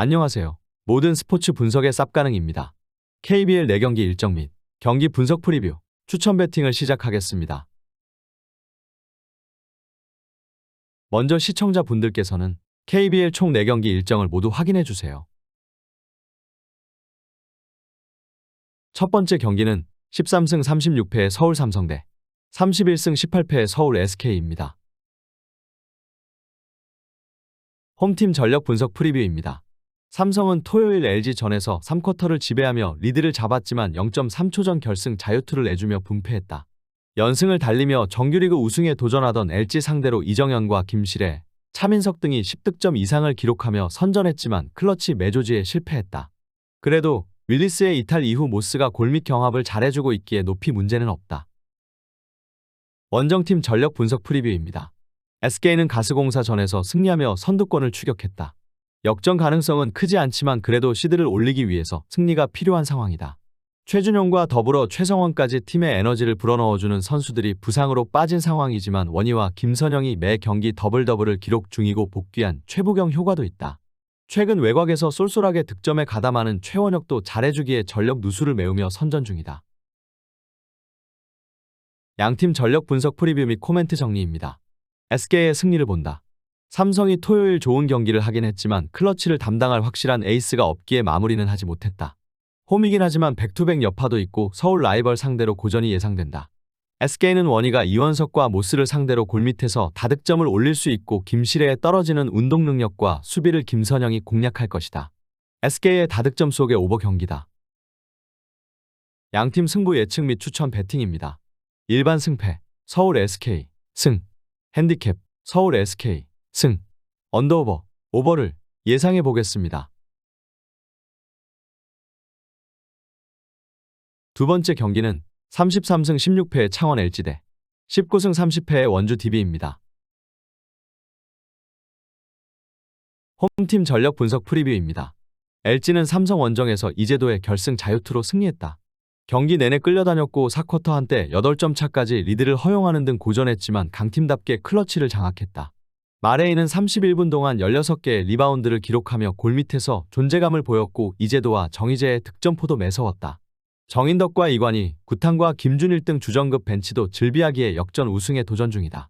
안녕하세요. 모든 스포츠 분석의 쌉가능입니다. KBL 4경기 일정 및 경기 분석 프리뷰, 추천 배팅을 시작하겠습니다. 먼저 시청자분들께서는 KBL 총 4경기 일정을 모두 확인해 주세요. 첫 번째 경기는 13승 36패의 서울 삼성대 31승 18패의 서울 SK입니다. 홈팀 전력 분석 프리뷰입니다. 삼성은 토요일 LG전에서 3쿼터를 지배하며 리드를 잡았지만 0.3초 전 결승 자유투를 내주며 분패했다. 연승을 달리며 정규리그 우승에 도전하던 LG 상대로 이정현과 김실애, 차민석 등이 10득점 이상을 기록하며 선전했지만 클러치 매조지에 실패했다. 그래도 윌리스의 이탈 이후 모스가 골밑 경합을 잘해주고 있기에 높이 문제는 없다. 원정팀 전력 분석 프리뷰입니다. SK는 가스공사 전에서 승리하며 선두권을 추격했다. 역전 가능성은 크지 않지만 그래도 시드를 올리기 위해서 승리가 필요한 상황이다. 최준용과 더불어 최성원까지 팀의 에너지를 불어넣어주는 선수들이 부상으로 빠진 상황이지만 원희와 김선영이 매 경기 더블 더블을 기록 중이고 복귀한 최부경 효과도 있다. 최근 외곽에서 쏠쏠하게 득점에 가담하는 최원혁도 잘해주기에 전력 누수를 메우며 선전 중이다. 양팀 전력 분석 프리뷰 및 코멘트 정리입니다. SK의 승리를 본다. 삼성이 토요일 좋은 경기를 하긴 했지만 클러치를 담당할 확실한 에이스가 없기에 마무리는 하지 못했다. 홈이긴 하지만 백투백 여파도 있고 서울 라이벌 상대로 고전이 예상된다. SK는 원희가 이원석과 모스를 상대로 골밑에서 다득점을 올릴 수 있고 김실애의 떨어지는 운동 능력과 수비를 김선영이 공략할 것이다. SK의 다득점 속의 오버 경기다. 양팀 승부 예측 및 추천 배팅입니다. 일반 승패 서울 SK 승 핸디캡 서울 SK 승 언더오버 오버를 예상해 보겠습니다. 두 번째 경기는 33승 16패의 창원 LG대 19승 30패의 원주 DB입니다. 홈팀 전력 분석 프리뷰입니다. LG는 삼성 원정에서 이재도의 결승 자유투로 승리했다. 경기 내내 끌려다녔고 4쿼터 한때 8점 차까지 리드를 허용하는 등 고전했지만 강팀답게 클러치를 장악했다. 마레이는 31분 동안 16개의 리바운드를 기록하며 골밑에서 존재감을 보였고 이재도와 정희재의 득점포도 매서웠다. 정인덕과 이관희, 구탄과 김준일 등 주전급 벤치도 즐비하기에 역전 우승에 도전 중이다.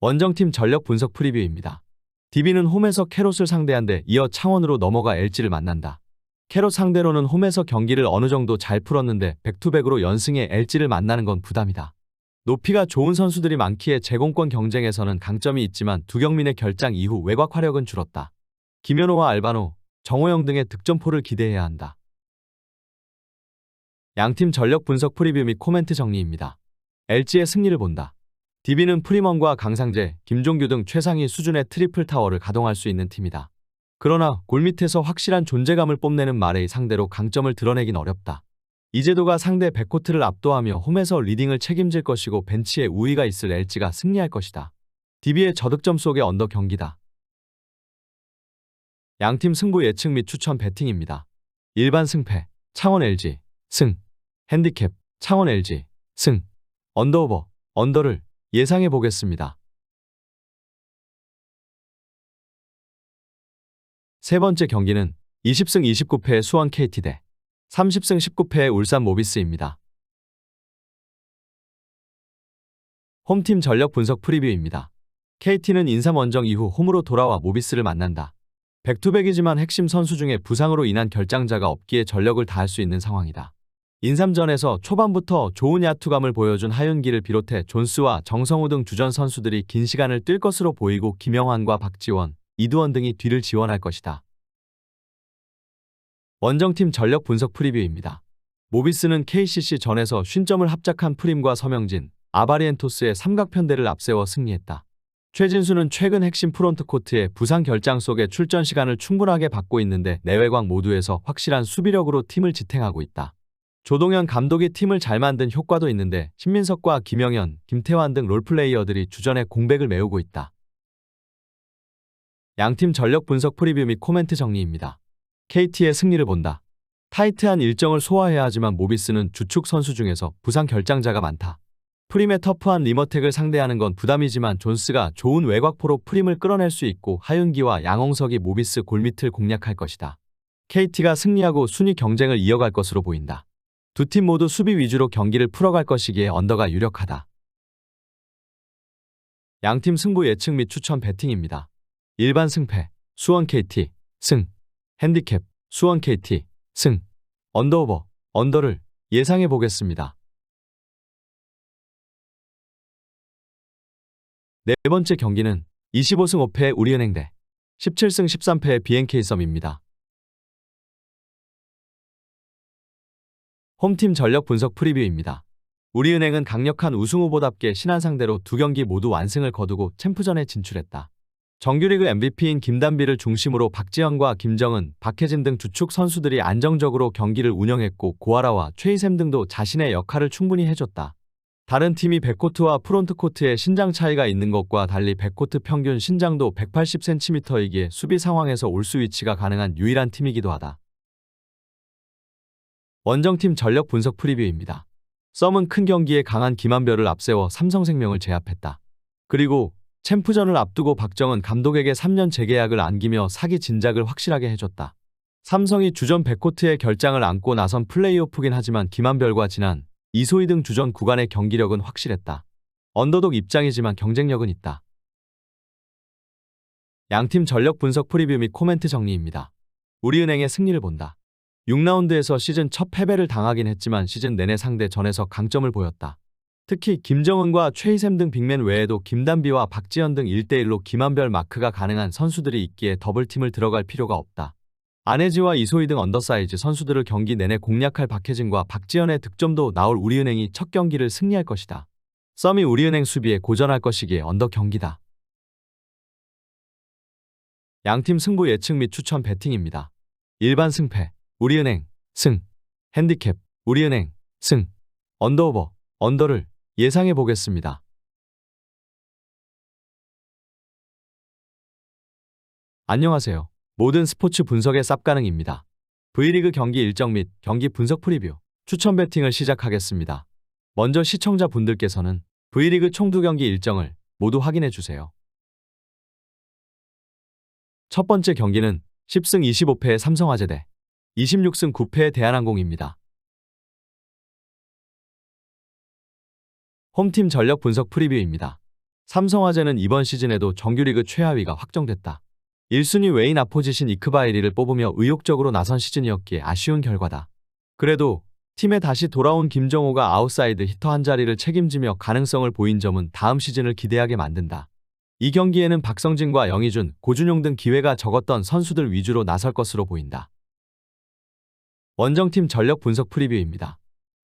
원정팀 전력 분석 프리뷰입니다. DB는 홈에서 캐롯을 상대한 데 이어 창원으로 넘어가 LG를 만난다. 캐롯 상대로는 홈에서 경기를 어느 정도 잘 풀었는데 백투백으로 연승에 LG를 만나는 건 부담이다. 높이가 좋은 선수들이 많기에 제공권 경쟁에서는 강점이 있지만 두경민의 결장 이후 외곽 화력은 줄었다. 김현호와 알바노, 정호영 등의 득점포를 기대해야 한다. 양팀 전력 분석 프리뷰 및 코멘트 정리입니다. LG의 승리를 본다. DB는 프리먼과 강상재, 김종규 등 최상위 수준의 트리플 타워를 가동할 수 있는 팀이다. 그러나 골밑에서 확실한 존재감을 뽐내는 마레이 상대로 강점을 드러내긴 어렵다. 이재도가 상대 백코트를 압도하며 홈에서 리딩을 책임질 것이고 벤치에 우위가 있을 LG가 승리할 것이다. DB의 저득점 속의 언더 경기다. 양팀 승부 예측 및 추천 배팅입니다. 일반 승패, 창원 LG, 승, 핸디캡, 창원 LG, 승, 언더오버, 언더를 예상해 보겠습니다. 세 번째 경기는 20승 29패의 수원 KT 대 30승 19패의 울산 모비스입니다. 홈팀 전력 분석 프리뷰입니다. KT는 인삼 원정 이후 홈으로 돌아와 모비스를 만난다. 백투백이지만 핵심 선수 중에 부상으로 인한 결장자가 없기에 전력을 다할 수 있는 상황이다. 인삼전에서 초반부터 좋은 야투감을 보여준 하윤기를 비롯해 존스와 정성우 등 주전 선수들이 긴 시간을 뛸 것으로 보이고 김영환과 박지원, 이두원 등이 뒤를 지원할 것이다. 원정팀 전력 분석 프리뷰입니다. 모비스는 KCC 전에서 쉰점을 합작한 프림과 서명진, 아바리엔토스의 삼각편대를 앞세워 승리했다. 최진수는 최근 핵심 프론트 코트의 부상 결장 속에 출전 시간을 충분하게 받고 있는데 내외곽 모두에서 확실한 수비력으로 팀을 지탱하고 있다. 조동현 감독이 팀을 잘 만든 효과도 있는데 신민석과 김영현, 김태환 등 롤플레이어들이 주전에 공백을 메우고 있다. 양팀 전력 분석 프리뷰 및 코멘트 정리입니다. KT의 승리를 본다. 타이트한 일정을 소화해야 하지만 모비스는 주축 선수 중에서 부상 결장자가 많다. 프림의 터프한 리머텍을 상대하는 건 부담이지만 존스가 좋은 외곽포로 프림을 끌어낼 수 있고 하윤기와 양홍석이 모비스 골밑을 공략할 것이다. KT가 승리하고 순위 경쟁을 이어갈 것으로 보인다. 두 팀 모두 수비 위주로 경기를 풀어갈 것이기에 언더가 유력하다. 양팀 승부 예측 및 추천 배팅입니다. 일반 승패, 수원 KT, 승, 핸디캡, 수원 KT, 승, 언더오버, 언더를 예상해 보겠습니다. 네 번째 경기는 25승 5패의 우리은행 대 17승 13패의 BNK 썸입니다. 홈팀 전력 분석 프리뷰입니다. 우리은행은 강력한 우승 후보답게 신한 상대로 두 경기 모두 완승을 거두고 챔프전에 진출했다. 정규리그 MVP인 김단비를 중심으로 박지현과 김정은, 박혜진 등 주축 선수들이 안정적으로 경기를 운영했고 고아라와 최희샘 등도 자신의 역할을 충분히 해줬다. 다른 팀이 백코트와 프론트코트의 신장 차이가 있는 것과 달리 백코트 평균 신장도 180cm이기에 수비 상황에서 올수 위치가 가능한 유일한 팀이기도 하다. 원정팀 전력 분석 프리뷰입니다. 썸은 큰 경기에 강한 김한별을 앞세워 삼성생명을 제압했다. 그리고 챔프전을 앞두고 박정은 감독에게 3년 재계약을 안기며 사기 진작을 확실하게 해줬다. 삼성이 주전 백코트의 결장을 안고 나선 플레이오프긴 하지만 김한별과 지난 이소희 등 주전 구간의 경기력은 확실했다. 언더독 입장이지만 경쟁력은 있다. 양팀 전력 분석 프리뷰 및 코멘트 정리입니다. 우리은행의 승리를 본다. 6라운드에서 시즌 첫 패배를 당하긴 했지만 시즌 내내 상대 전에서 강점을 보였다. 특히 김정은과 최희샘 등 빅맨 외에도 김단비와 박지현 등 1대1로 김한별 마크가 가능한 선수들이 있기에 더블팀을 들어갈 필요가 없다. 안혜지와 이소희 등 언더사이즈 선수들을 경기 내내 공략할 박혜진과 박지현의 득점도 나올 우리은행이 첫 경기를 승리할 것이다. 썸이 우리은행 수비에 고전할 것이기에 언더 경기다. 양팀 승부 예측 및 추천 배팅입니다. 일반 승패, 우리은행, 승, 핸디캡, 우리은행, 승, 언더오버, 언더를 예상해 보겠습니다. 안녕하세요. 모든 스포츠 분석의 쌉가능입니다. V리그 경기 일정 및 경기 분석 프리뷰, 추천 배팅을 시작하겠습니다. 먼저 시청자분들께서는 V리그 총두 경기 일정을 모두 확인해 주세요. 첫 번째 경기는 10승 25패의 삼성화재 대 26승 9패의 대한항공입니다. 홈팀 전력 분석 프리뷰입니다. 삼성화재는 이번 시즌에도 정규리그 최하위가 확정됐다. 1순위 웨인 아포지신 이크바이리를 뽑으며 의욕적으로 나선 시즌이었기에 아쉬운 결과다. 그래도 팀에 다시 돌아온 김정호가 아웃사이드 히터 한 자리를 책임지며 가능성을 보인 점은 다음 시즌을 기대하게 만든다. 이 경기에는 박성진과 영희준, 고준용 등 기회가 적었던 선수들 위주로 나설 것으로 보인다. 원정팀 전력 분석 프리뷰입니다.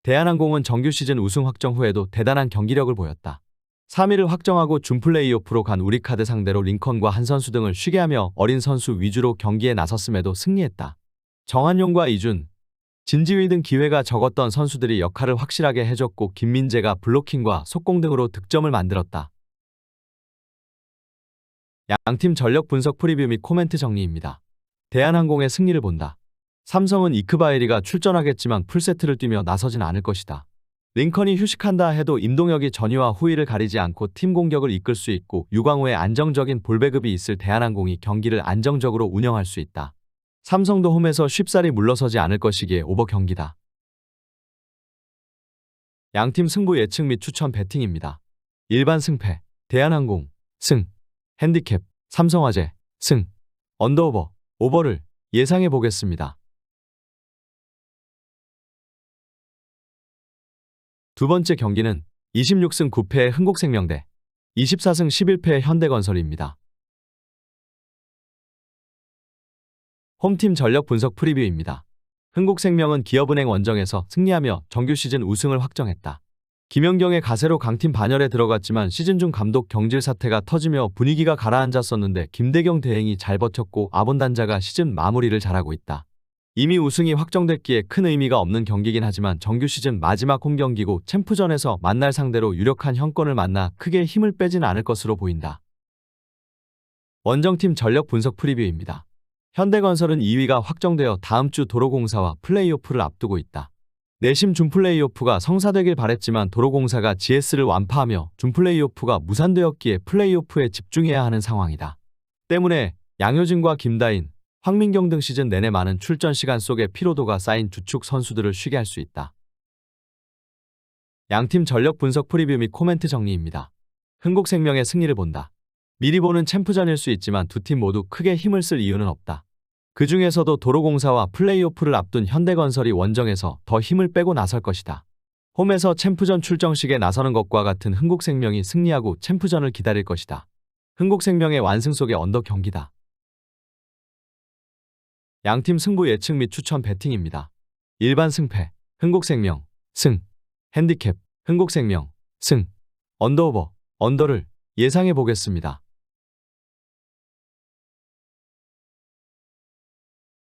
대한항공은 정규 시즌 우승 확정 후에도 대단한 경기력을 보였다. 3위를 확정하고 준 플레이오프로 간 우리카드 상대로 링컨과 한 선수 등을 쉬게 하며 어린 선수 위주로 경기에 나섰음에도 승리했다. 정한용과 이준, 진지휘 등 기회가 적었던 선수들이 역할을 확실하게 해줬고 김민재가 블로킹과 속공 등으로 득점을 만들었다. 양팀 전력 분석 프리뷰 및 코멘트 정리입니다. 대한항공의 승리를 본다. 삼성은 이크바에리가 출전하겠지만 풀세트를 뛰며 나서진 않을 것이다. 링컨이 휴식한다 해도 임동혁이 전위와 후위를 가리지 않고 팀 공격을 이끌 수 있고 유광호의 안정적인 볼 배급이 있을 대한항공이 경기를 안정적으로 운영할 수 있다. 삼성도 홈에서 쉽사리 물러서지 않을 것이기에 오버 경기다. 양팀 승부 예측 및 추천 배팅입니다. 일반 승패, 대한항공, 승, 핸디캡, 삼성화재, 승, 언더오버, 오버를 예상해 보겠습니다. 두 번째 경기는 26승 9패의 흥국생명 대 24승 11패의 현대건설입니다. 홈팀 전력 분석 프리뷰입니다. 흥국생명은 기업은행 원정에서 승리하며 정규 시즌 우승을 확정했다. 김연경의 가세로 강팀 반열에 들어갔지만 시즌 중 감독 경질 사태가 터지며 분위기가 가라앉았었는데 김대경 대행이 잘 버텼고 아본단자가 시즌 마무리를 잘하고 있다. 이미 우승이 확정됐기에 큰 의미가 없는 경기긴 하지만 정규 시즌 마지막 홈 경기고 챔프전에서 만날 상대로 유력한 형권을 만나 크게 힘을 빼진 않을 것으로 보인다. 원정팀 전력 분석 프리뷰입니다. 현대건설은 2위가 확정되어 다음 주 도로공사와 플레이오프를 앞두고 있다. 내심 준플레이오프가 성사되길 바랬지만 도로공사가 GS를 완파하며 준플레이오프가 무산되었기에 플레이오프에 집중해야 하는 상황이다. 때문에 양효진과 김다인, 황민경 등 시즌 내내 많은 출전 시간 속에 피로도가 쌓인 주축 선수들을 쉬게 할 수 있다. 양팀 전력 분석 프리뷰 및 코멘트 정리입니다. 흥국생명의 승리를 본다. 미리 보는 챔프전일 수 있지만 두 팀 모두 크게 힘을 쓸 이유는 없다. 그 중에서도 도로공사와 플레이오프를 앞둔 현대건설이 원정에서 더 힘을 빼고 나설 것이다. 홈에서 챔프전 출정식에 나서는 것과 같은 흥국생명이 승리하고 챔프전을 기다릴 것이다. 흥국생명의 완승 속의 언더 경기다. 양팀 승부 예측 및 추천 배팅입니다. 일반 승패, 흥국생명, 승, 핸디캡, 흥국생명, 승, 언더오버, 언더를 예상해 보겠습니다.